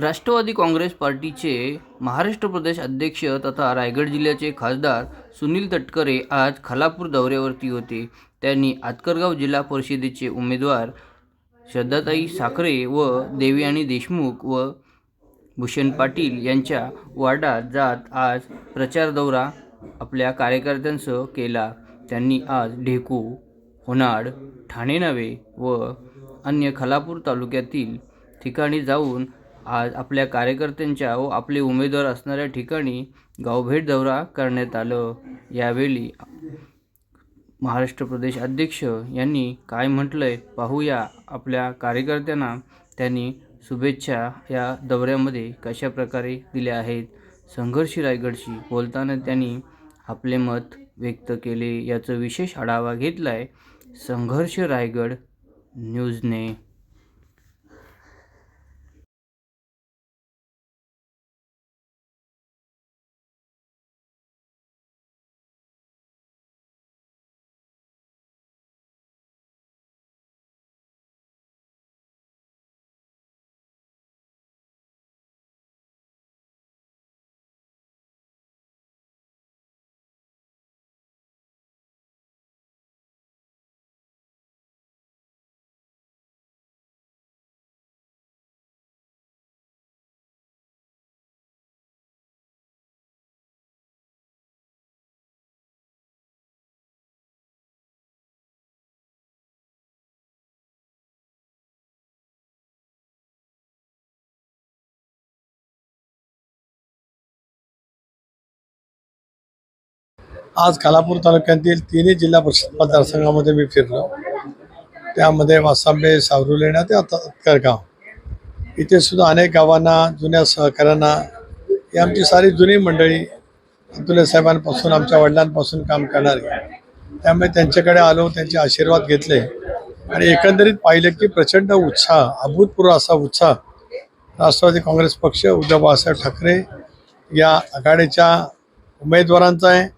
राष्ट्रवादी काँग्रेस पार्टीचे महाराष्ट्र प्रदेश अध्यक्ष तथा रायगड जिल्ह्याचे खासदार सुनील तटकरे आज खालापूर दौऱ्यावरती होते. त्यांनी आतकरगाव जिल्हा परिषदेचे उमेदवार श्रद्धाताई साखरे व देवयानी देशमुख व भूषण पाटील यांच्या वार्डात जात आज प्रचार दौरा आपल्या कार्यकर्त्यांसह केला. त्यांनी आज ढेकू होनाड ठाणे नवे व अन्य खालापूर तालुक्यातील ठिकाणी जाऊन आज आपल्या कार्यकर्त्यांच्या व आपले उमेदवार असणाऱ्या ठिकाणी गावभेट दौरा करण्यात आलं. यावेळी महाराष्ट्र प्रदेश अध्यक्ष यांनी काय म्हटलंय पाहूया. आपल्या कार्यकर्त्यांना त्यांनी शुभेच्छा या दौऱ्यामध्ये कशा प्रकारे दिल्या आहेत. संघर्ष रायगडशी बोलताना त्यांनी आपले मत व्यक्त केले. याचं विशेष आढावा घेतला आहे संघर्ष रायगड न्यूजने. आज खालापूर तालुक्यातील तिन्ही जिल्हा परिषद मतदारसंघामध्ये मी फिरलो. त्यामध्ये वासांबे सावरुलेणा ते आता करगाव. इथे सुद्धा अनेक गावांना जुन्या सहकाऱ्यांना ही आमची सारी जुनी मंडळी अतुले साहेबांपासून आमच्या वडिलांपासून काम करणारी. त्यामुळे त्यांच्याकडे आलो त्यांचे आशीर्वाद घेतले आणि एकंदरीत पाहिलं की प्रचंड उत्साह अभूतपूर्व असा उत्साह राष्ट्रवादी काँग्रेस पक्ष उद्धव बाळासाहेब ठाकरे या आघाडीच्या उमेदवारांचा आहे.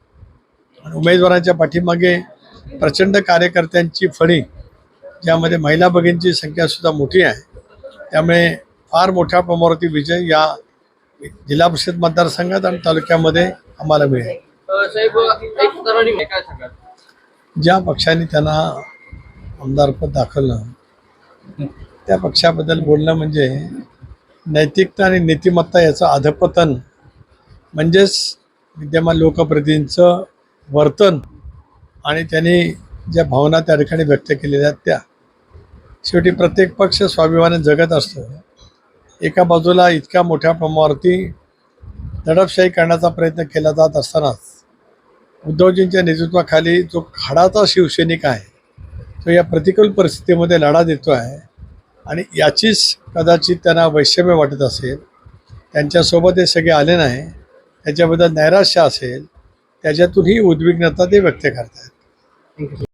उमेदवारांच्या पाठीमागे प्रचंड कार्यकर्त्यांची फळी ज्यामध्ये महिला भगिनींची संख्या सुद्धा मोठी आहे. त्यामुळे फार मोठ्या प्रमाणावरती विजय या जिल्हा परिषद मतदारसंघात आणि तालुक्यामध्ये आम्हाला मिळेल. ज्या पक्षाने त्यांना आमदारपद दाखवलं त्या पक्षाबद्दल बोलणं म्हणजे नैतिकता आणि नीतिमत्ता याचं अधपतन म्हणजेच विद्यमान लोकप्रतिनिधींचं वर्तन आणि त्यांनी ज्या भावना त्या ठिकाणी व्यक्त केलेल्या आहेत त्या. शेवटी प्रत्येक पक्ष स्वाभिमाने जगत असतो. एका बाजूला इतक्या मोठ्या प्रमाणावरती दडपशाही करण्याचा प्रयत्न केला जात असतानाच उद्धवजींच्या नेतृत्वाखाली जो खाडाचा शिवसैनिक आहे तो या प्रतिकूल परिस्थितीमध्ये लढा देतो आहे आणि याचीच कदाचित त्यांना वैषम्य वाटत असेल त्यांच्यासोबत हे सगळे आले नाही त्याच्याबद्दल नैराश्य असेल त्याच्यातून ही उद्विग्नता ते व्यक्त करतात.